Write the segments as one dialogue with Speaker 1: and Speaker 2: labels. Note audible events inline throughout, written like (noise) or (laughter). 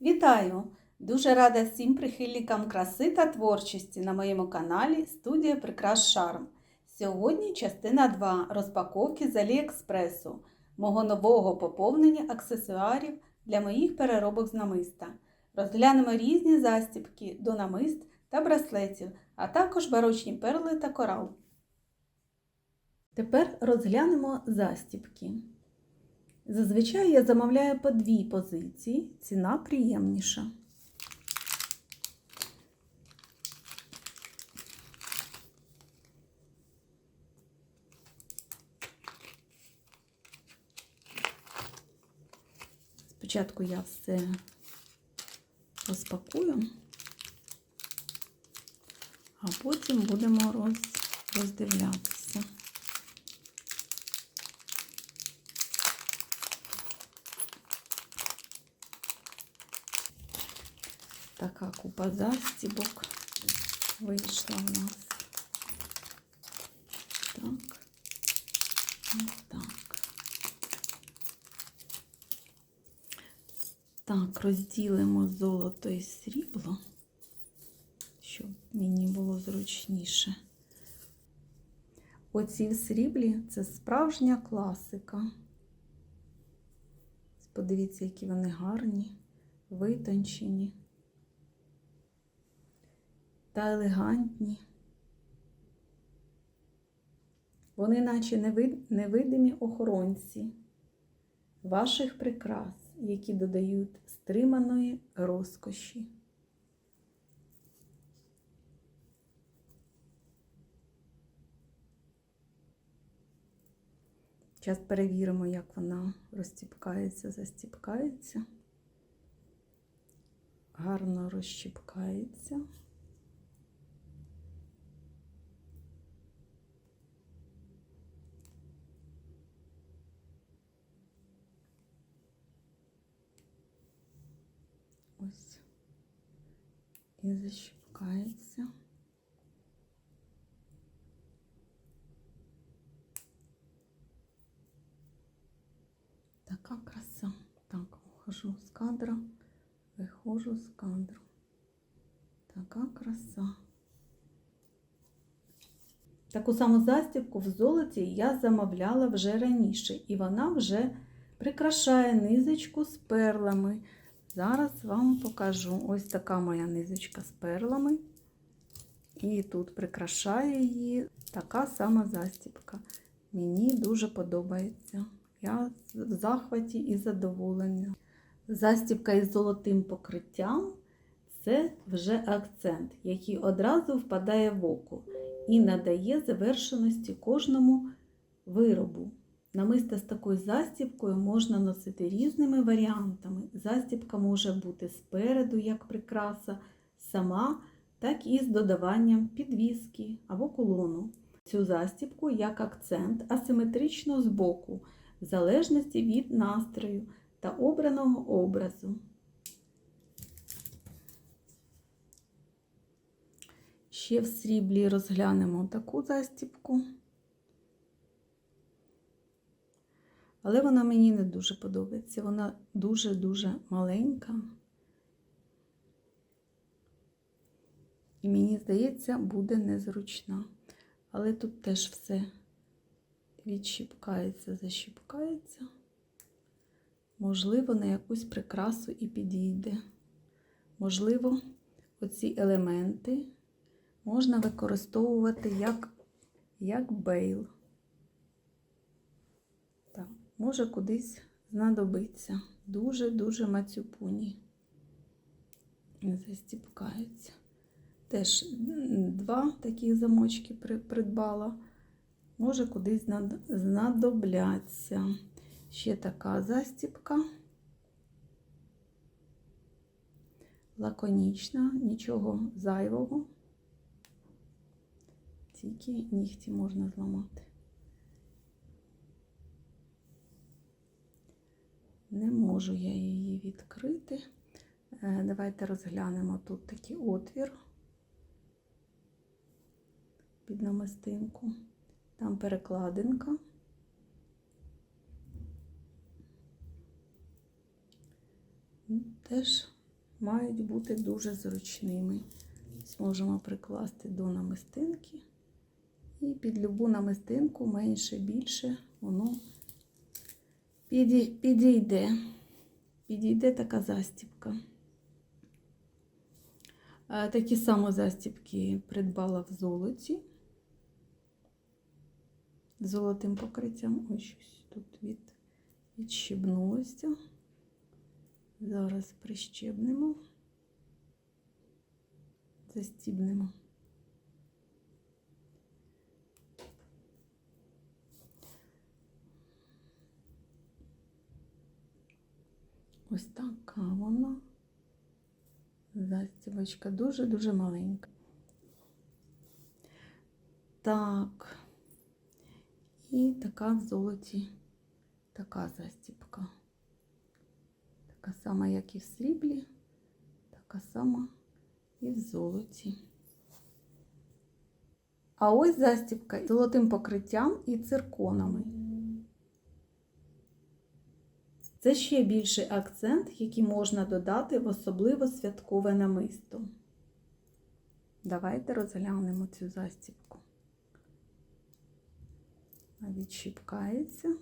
Speaker 1: Вітаю! Дуже рада всім прихильникам краси та творчості на моєму каналі Студія Прикрас Шарм. Сьогодні частина 2 розпаковки з Аліекспресу, мого нового поповнення аксесуарів для моїх переробок з намиста. Розглянемо різні застібки до намист та браслетів, а також барочні перли та корал. Тепер розглянемо застібки. Зазвичай я замовляю по дві позиції, ціна приємніша. Спочатку я все розпакую, а потім будемо роз, роздивлятися. Така купа застібок вийшла в нас. Так. Ось так. Так, розділимо золото і срібло, щоб мені було зручніше. Оці в сріблі це справжня класика. Подивіться, які вони гарні, витончені та елегантні. Вони наче невидимі охоронці ваших прикрас, які додають стриманої розкоші. Зараз перевіримо, як вона розстіпкається, застіпкається. Гарно розщіпкається. Ось і защіпкається. Така краса. Так, вхожу з кадра, виходжу з кадру. Така краса. Таку саму застібку в золоті я замовляла вже раніше, і вона вже прикрашає низочку з перлами. Зараз вам покажу ось така моя низочка з перлами. І тут прикрашає її така сама застібка. Мені дуже подобається. Я в захваті і задоволення. Застібка із золотим покриттям це вже акцент, який одразу впадає в око і надає завершеності кожному виробу. Намисто з такою застібкою можна носити різними варіантами. Застібка може бути спереду, як прикраса, сама, так і з додаванням підвіски або кулону. Цю застібку як акцент асиметрично збоку, в залежності від настрою та обраного образу. Ще в сріблі розглянемо таку застібку. Але вона мені не дуже подобається. Вона дуже-дуже маленька. І мені здається, буде незручна. Але тут теж все відщіпкається, защіпкається. Можливо, на якусь прикрасу і підійде. Можливо, оці елементи можна використовувати як, як бейл. Може кудись знадобиться. Дуже-дуже мацюпуні. Застіпкаються. Теж два такі замочки придбала. Може кудись знадобляться. Ще така застіпка. Лаконічна, нічого зайвого. Тільки нігті можна зламати. Не можу я її відкрити. Давайте розглянемо тут такий отвір під намистинку. Там перекладинка. Теж мають бути дуже зручними. Зможемо прикласти до намистинки. І під любу намистинку менше, більше, воно підійде. Підійде така застібка. Е, Такі самі застібки придбала в золоті. Золотим покриттям. Ось щось тут від, відщебнулося. Зараз прищебнемо, застібнемо. Ось така вона. Застібочка дуже-дуже маленька. Так. І така в золоті, така застібка. Така сама, як і в сріблі, така сама і в золоті. А ось застібка золотим покриттям і цирконами. Це ще більший акцент, який можна додати в особливо святкове намисто. Давайте розглянемо цю застібку. Відщіпкається.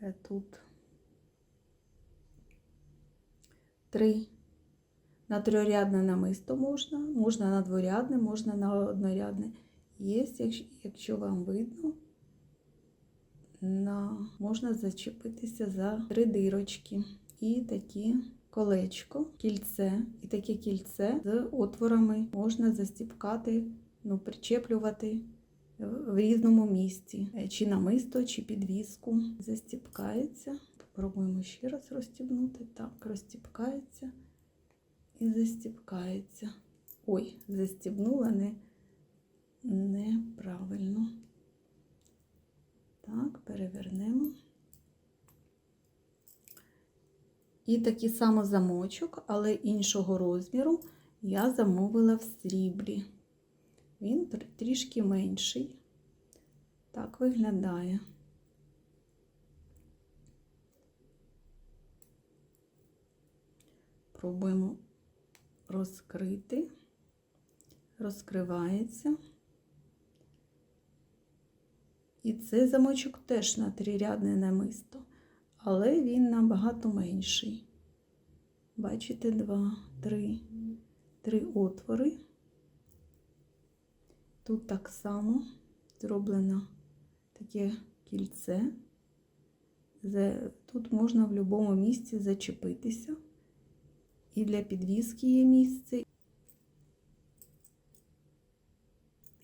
Speaker 1: Е, Тут три. На трьохрядне намисто можна, можна на дворядне, можна на однорядне. Є, якщо вам видно, на, можна зачепитися за три дирочки. І такі колечко, кільце, і таке кільце з отворами можна застіпкати, ну, причеплювати в різному місці. Чи намисто, чи підвіску. Застіпкається. Попробуємо ще раз розстібнути. Так, розстіпкається і застіпкається. Ой, застібнула не, неправильно. Так, перевернемо. І такий само замочок, але іншого розміру я замовила в сріблі. Він трішки менший. Так виглядає. Пробуємо розкрити. Розкривається. І цей замочок теж на трирядне намисто, але він набагато менший. Бачите, два, три, три отвори. Тут так само зроблено таке кільце. Тут можна в будь-якому місці зачепитися. І для підвіски є місце.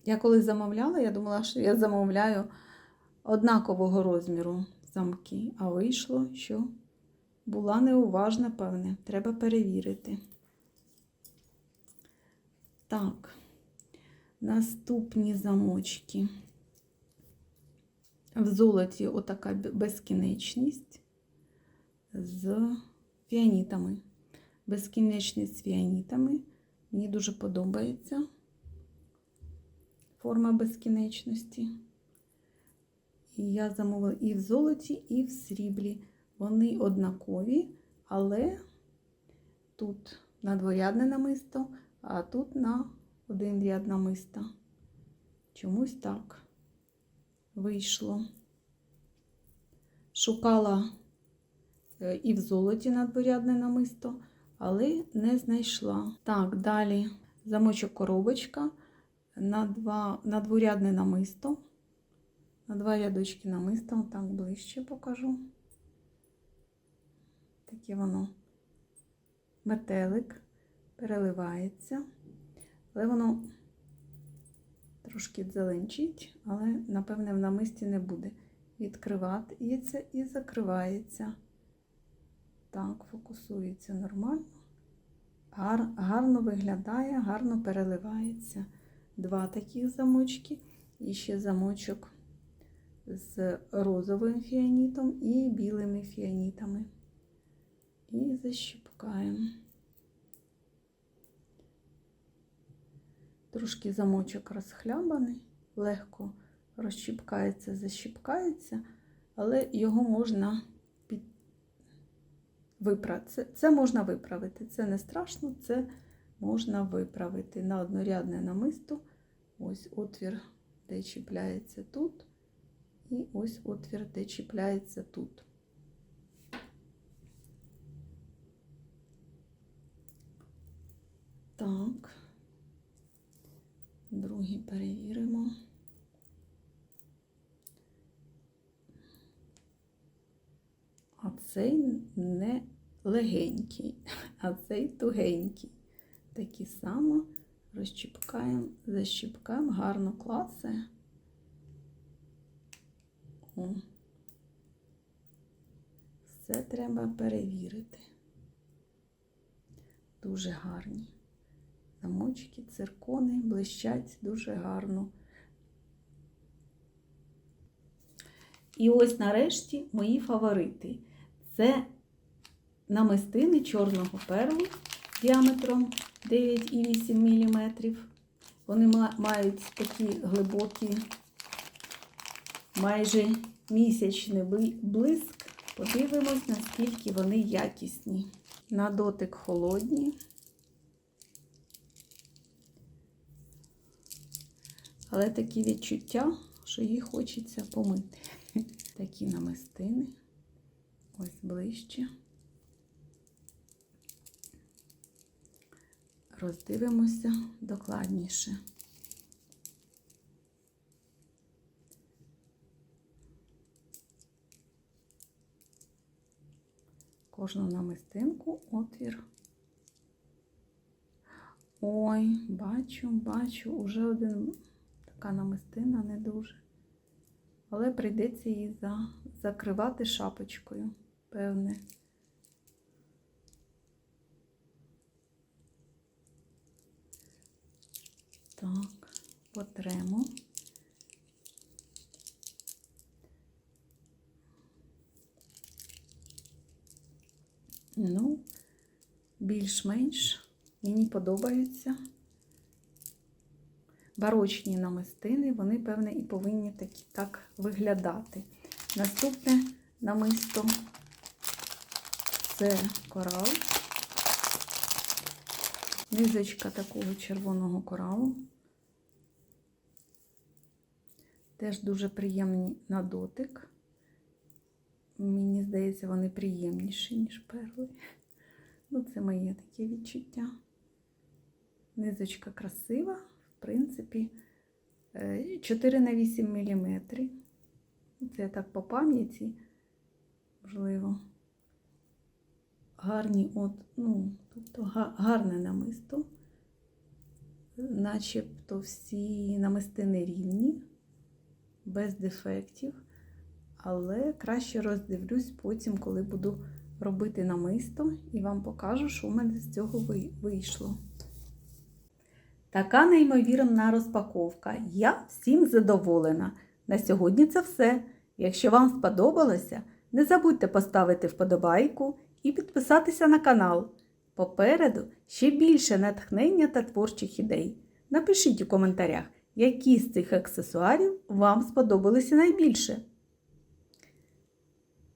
Speaker 1: Я коли замовляла, я думала, що я замовляю однакового розміру замки, а вийшло, що була неуважна, певне. Треба перевірити. Так, наступні замочки. В золоті отака безкінечність з фіанітами. Безкінечність з фіанітами. Мені дуже подобається форма безкінечності. І я замовила і в золоті, і в сріблі. Вони однакові, але тут на дворядне намисто, а тут на один ряд намиста. Чомусь так вийшло. Шукала е, і в золоті на дворядне намисто, але не знайшла. Так, далі замочок коробочка на, два, на дворядне намисто. На два рядочки намиста, так ближче покажу. Таке воно метелик переливається, але воно трошки зеленчить, але, напевне, в намисті не буде. Відкривається і закривається. Так, фокусується нормально. Гар, гарно виглядає, гарно переливається. Два таких замочки. І ще замочок з розовим фіанітом і білими фіанітами. І защіпкаємо. Трошки замочок розхлябаний, легко розщіпкається, защіпкається, але його можна під... випра... це, це можна виправити. Це не страшно, це можна виправити. На однорядне намисто ось отвір, де чіпляється тут, і ось отвір, де чіпляється тут. Так, другий перевіримо. А цей не легенький, (laughs) а цей тугенький. Такі само розчіпкаємо, защіпкаємо, гарно клацає. О. Все треба перевірити. Дуже гарні. Замочки, циркони блищать дуже гарно. І ось нарешті мої фаворити. Це намистини чорного перлу діаметром 9,8 мм. Вони мають такі глибокі, майже місячний блиск. Подивимось, наскільки вони якісні. На дотик холодні. Але такі відчуття, що їх хочеться помити. (laughs) Такі намистини. Ось ближче. Роздивимося докладніше. Кожну намистинку отвір. Ой, бачу, бачу, уже один така намистина не дуже. Але прийдеться її за... закривати шапочкою, певне. Так, потремо. Ну, більш-менш мені подобаються. Барочні намистини, вони, певне, і повинні такі так виглядати. Наступне намисто це корал. Низочка такого червоного коралу. Теж дуже приємні на дотик. Мені здається, вони приємніші, ніж перли. Ну, це моє таке відчуття. Низочка красива, в принципі, е, 4 на 8 мм. Це так по пам'яті, можливо. Гарні от, ну, тобто гарне намисто. Начебто всі намистини рівні, без дефектів. Але краще роздивлюсь потім, коли буду робити намисто, і вам покажу, що у мене з цього вийшло. Така неймовірна розпаковка. Я всім задоволена. На сьогодні це все. Якщо вам сподобалося, не забудьте поставити вподобайку і підписатися на канал. Попереду ще більше натхнення та творчих ідей. Напишіть у коментарях, які з цих аксесуарів вам сподобалися найбільше.